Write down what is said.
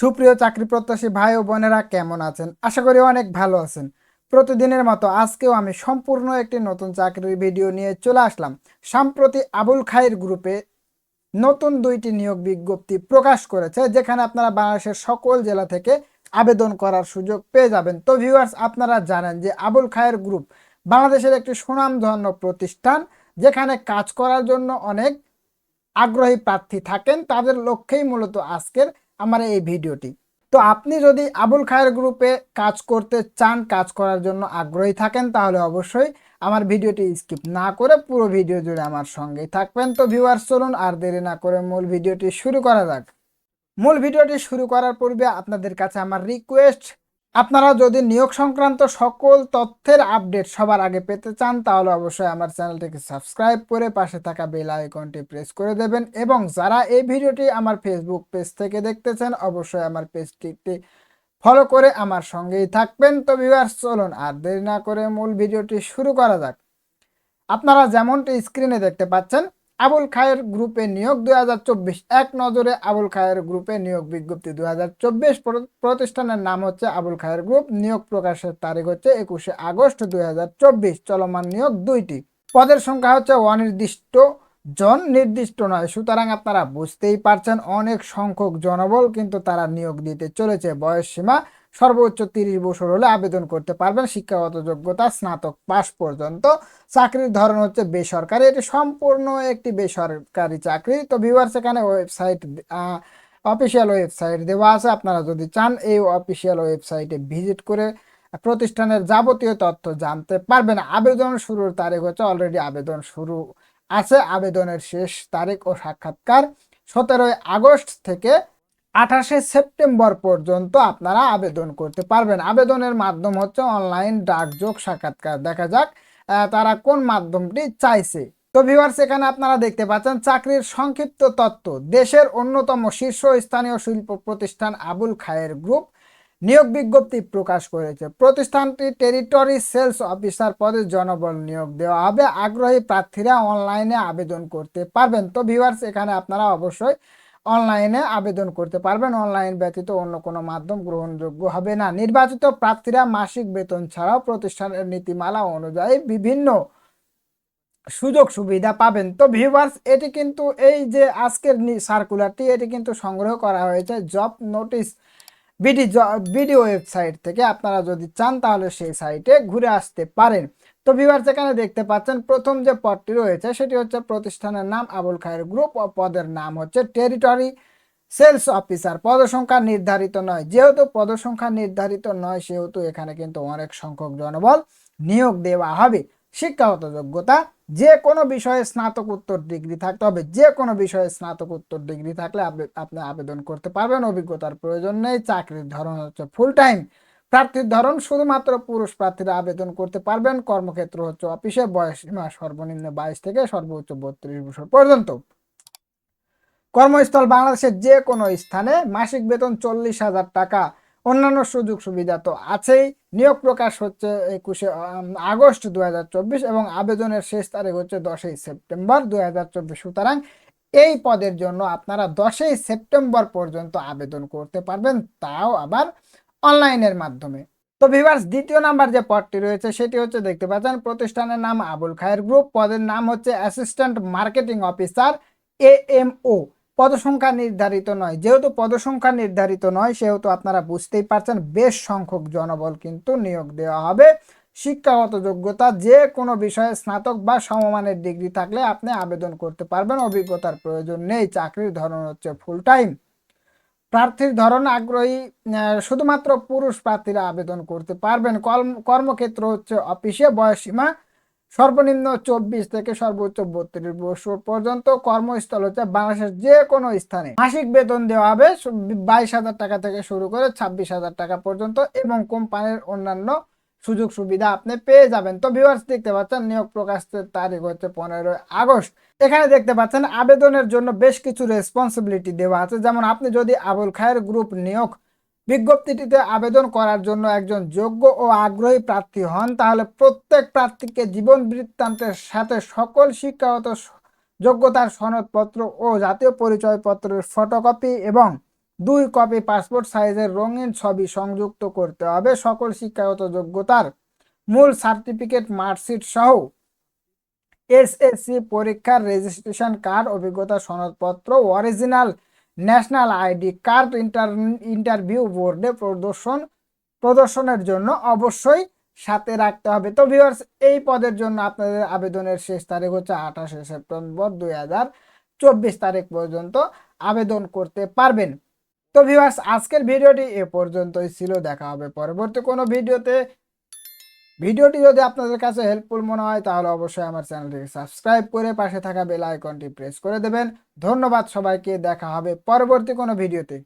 সুপ্রিয় চাকরি প্রত্যাশী ভাই ও বোনেরা কেমন আছেন? আশা করি অনেক ভালো আছেন। প্রতিদিনের মতো আজকেও আমি সম্পূর্ণ একটি নতুন চাকরির ভিডিও নিয়ে চলে আসলাম। সম্প্রতি আবুল খায়ের গ্রুপে নতুন দুইটি নিয়োগ বিজ্ঞপ্তি প্রকাশ করেছে, যেখানে আপনারা বাংলাদেশের সকল জেলা থেকে আবেদন করার সুযোগ পেয়ে যাবেন। তো ভিউয়ার্স আপনারা জানেন যে আবুল খায়ের গ্রুপ বাংলাদেশের একটি সুনামধন্য প্রতিষ্ঠান, যেখানে কাজ করার জন্য অনেক আগ্রহী প্রার্থী থাকেন। তাদের লক্ষ্যেই মূলত আজকের আমার এই ভিডিওটি। তো আপনি যদি আবুল খায়ের গ্রুপে কাজ করতে চান, কাজ করার জন্য আগ্রহী থাকেন, তাহলে অবশ্যই আমার ভিডিওটি স্কিপ না করে পুরো ভিডিও জুড়ে আমার সঙ্গেই থাকবেন। তো ভিউয়ার্স, চলুন আর দেরি না করে মূল ভিডিওটি শুরু করা যাক। মূল ভিডিওটি শুরু করার পূর্বে আপনাদের কাছে আমার রিকোয়েস্ট আপনারা যদি নিয়োগ সংক্রান্ত সকল তথ্যের আপডেট সবার আগে পেতে চান, তাহলে অবশ্যই আমার চ্যানেলটিকে সাবস্ক্রাইব করে পাশে থাকা বেল আইকনটি প্রেস করে দেবেন। এবং যারা এই ভিডিওটি আমার ফেসবুক পেজ থেকে দেখতেছেন, অবশ্যই আমার পেজটিতে ফলো করে আমার সঙ্গেই থাকবেন। তো ভিউয়ার্স চলুন আর দেরি না করে মূল ভিডিওটি শুরু করা যাক। আপনারা যেমনটি স্ক্রিনে দেখতে পাচ্ছেন আবুল খায়ের গ্রুপে নিয়োগ দুই এক নজরে আবুল খায়ের গ্রুপে নিয়োগ বিজ্ঞপ্তি দুই প্রতিষ্ঠানের নাম হচ্ছে আবুল খায়ের গ্রুপ। নিয়োগ প্রকাশের তারিখ হচ্ছে একুশে আগস্ট দুই চব্বিশ। চলমান নিয়োগ দুইটি। পদের সংখ্যা হচ্ছে অনির্দিষ্ট জন, নির্দিষ্ট নয়। সুতরাং আপনারা বুঝতেই পারছেন, অনেক সংখ্যক জনবল কিন্তু তারা নিয়োগ দিতে চলেছে। বয়স সীমা সর্বোচ্চ তিরিশ বছর হলে আবেদন করতে পারবেন। শিক্ষাগত যোগ্যতা, স্নাতক পাস পর্যন্ত। চাকরির ধরন হচ্ছে বেসরকারি। এটি সম্পূর্ণ একটি বেসরকারি চাকরি। তো ভিউয়ার্স এখানে ওয়েবসাইট অফিসিয়াল ওয়েবসাইট দেওয়া আছে। আপনারা যদি চান, এই অফিসিয়াল ওয়েবসাইটে ভিজিট করে প্রতিষ্ঠানের যাবতীয় তথ্য জানতে পারবেন। আবেদন শুরুর তারিখ হচ্ছে অলরেডি আবেদন শুরু আছে। আবেদনের শেষ তারিখ ও সাক্ষাৎকার সতেরোই আগস্ট থেকে আঠাশে সেপ্টেম্বর পর্যন্ত আপনারা আবেদন করতে পারবেন। আবেদনের মাধ্যম হচ্ছে অনলাইন ডাকযোগ সাক্ষাৎকার। দেখা যাক তারা কোন মাধ্যমটি চাইছে। তো ভিউয়ার্স এখানে আপনারা দেখতে পাচ্ছেন চাকরির সংক্ষিপ্ত তত্ত্ব দেশের অন্যতম শীর্ষস্থানীয় শিল্প প্রতিষ্ঠান আবুল খায়ের গ্রুপ নিয়োগ বিজ্ঞপ্তি প্রকাশ করেছে। প্রতিষ্ঠানটি টেরিটরি সেলস অফিসার পদে জনবল নিয়োগ দেওয়া হবে। আগ্রহী প্রার্থীরা অনলাইনে আবেদন করতে পারবেন। তো ভিউয়ার্স এখানে আপনারা অবশ্যই অনলাইনে আবেদন করতে পারবেন। অনলাইন ব্যতীত অন্য কোনো মাধ্যম গ্রহণযোগ্য হবে না। নির্বাচিত প্রার্থীরা মাসিক বেতন ছাড়াও প্রতিষ্ঠানের নীতিমালা অনুযায়ী বিভিন্ন সুযোগ সুবিধা পাবেন। তো ভিউয়ার্স এটি কিন্তু এই যে আজকের সার্কুলারটি এটি কিন্তু সংগ্রহ করা হয়েছে job notice BD BD website থেকে। আপনারা যদি চান তাহলে সেই সাইটে ঘুরে আসতে পারেন। তো ভিউয়ার্স এখানে দেখতে পাচ্ছেন, প্রথম যে পদটি রয়েছে, সেটি হচ্ছে প্রতিষ্ঠানের নাম আবুল খায়ের গ্রুপ ও পদের নাম হচ্ছে টেরিটরি সেলস অফিসার পদসংখ্যা নির্ধারিত নয়, যেহেতু পদসংখ্যা নির্ধারিত নয়, সেহেতু এখানে কিন্তু অনেক সংখ্যক জনবল নিয়োগ দেওয়া হবে। শিক্ষাগত যোগ্যতা যে কোনো বিষয়ে স্নাতকোত্তর ডিগ্রি থাকতে হবে যে কোনো বিষয়ে স্নাতকোত্তর ডিগ্রি থাকলে আপনি আবেদন করতে পারবেন। অভিজ্ঞতার প্রয়োজন নেই, চাকরির ধরন হচ্ছে ফুল টাইম প্রার্থীর ধরন শুধুমাত্র পুরুষ প্রার্থীরা আবেদন করতে পারবেন। কর্মক্ষেত্র হচ্ছে অফিসে, বয়স সর্বনিম্ন বাইশ থেকে সর্বোচ্চ বত্রিশ বছর পর্যন্ত। কর্মস্থল বাংলাদেশের যে কোনো স্থানে মাসিক বেতন চল্লিশ হাজার টাকা। অন্যান্য সুযোগ সুবিধা তো আছেই। নিয়োগ প্রকাশ হচ্ছে একুশে আগস্ট দুই হাজার চব্বিশ এবং আবেদনের শেষ তারিখ হচ্ছে দশই সেপ্টেম্বর দুই হাজার চব্বিশ। সুতরাং এই পদের জন্য আপনারা দশই সেপ্টেম্বর পর্যন্ত আবেদন করতে পারবেন। তাও আবার অনলাইনের মাধ্যমে। তো ভিভার্স দ্বিতীয় নাম্বার যে পদটি রয়েছে, সেটি হচ্ছে, দেখতে পাচ্ছেন, প্রতিষ্ঠানের নাম আবুল খায়ের গ্রুপ। পদের নাম হচ্ছে assistant marketing officer A M O পদসংখ্যা নির্ধারিত নয়। যেহেতু পদসংখ্যা নির্ধারিত নয়, সেহেতু আপনারা বুঝতেই পারছেন, বেশ সংখ্যক জনবল কিন্তু নিয়োগ দেওয়া হবে। শিক্ষাগত যোগ্যতা যে কোনো বিষয়ে স্নাতক বা সমমানের ডিগ্রি থাকলে আপনি আবেদন করতে পারবেন। অভিজ্ঞতার প্রয়োজন নেই। চাকরির ধরন হচ্ছে ফুল টাইম প্রার্থীর ধরন আগ্রহী শুধুমাত্র পুরুষ প্রার্থীরা আবেদন করতে পারবেন। কর্মক্ষেত্র হচ্ছে অফিসে বয়সীমা সর্বনিম্ন চব্বিশ থেকে সর্বোচ্চ বত্রিশ বছর পর্যন্ত। কর্মস্থল হচ্ছে বাংলাদেশের যে কোনো স্থানে। মাসিক বেতন দেওয়া হবে বাইশ হাজার টাকা থেকে শুরু করে ছাব্বিশ হাজার টাকা পর্যন্ত এবং কোম্পানির অন্যান্য সুযোগ সুবিধা আপনি পেয়ে যাবেন। তো ভিউয়ার্স দেখতে পাচ্ছেন, নিয়োগ প্রকাশের তারিখ হচ্ছে পনেরোই আগস্ট। এখানে দেখতে পাচ্ছেন, আবেদনের জন্য বেশ কিছু রেসপন্সিবিলিটি দেওয়া আছে। যেমন আপনি যদি আবুল খায়ের গ্রুপ নিয়োগ বিজ্ঞপ্তিটিতে আবেদন করার জন্য একজন যোগ্য ও আগ্রহী প্রার্থী হন, তাহলে প্রত্যেক প্রার্থীকে জীবন বৃত্তান্তের সাথে সকল শিক্ষাগত যোগ্যতার সনদপত্র ও জাতীয় পরিচয়পত্রের ফটোকপি এবং দুই কপি পাসপোর্ট সাইজের রঙিন ছবি সংযুক্ত করতে হবে। সকল শিক্ষাগত যোগ্যতার মূল সার্টিফিকেট, মার্কশিট সহ এসএসসি পরীক্ষার রেজিস্ট্রেশন কার্ড অভিজ্ঞতা সনদপত্র original national ID card inter interview বোর্ডে প্রদর্শন, প্রদর্শনের জন্য অবশ্যই সাথে রাখতে হবে। তো ভিউয়ার্স এই পদের জন্য আপনাদের আবেদনের শেষ তারিখ হচ্ছে আঠাশে সেপ্টেম্বর দুই হাজার চব্বিশ তারিখ পর্যন্ত আবেদন করতে পারবেন। তো ভিউয়ার্স আজকের ভিডিওটি এ পর্যন্তই ছিল। দেখা হবে পরবর্তী কোনো ভিডিওতে। ভিডিওটি যদি আপনাদের কাছে হেল্পফুল মনে হয়, তাহলে অবশ্যই আমার চ্যানেলটিকে সাবস্ক্রাইব করে পাশে থাকা বেল আইকনটি প্রেস করে দেবেন। ধন্যবাদ সবাইকে। দেখা হবে পরবর্তী কোনো ভিডিওতে।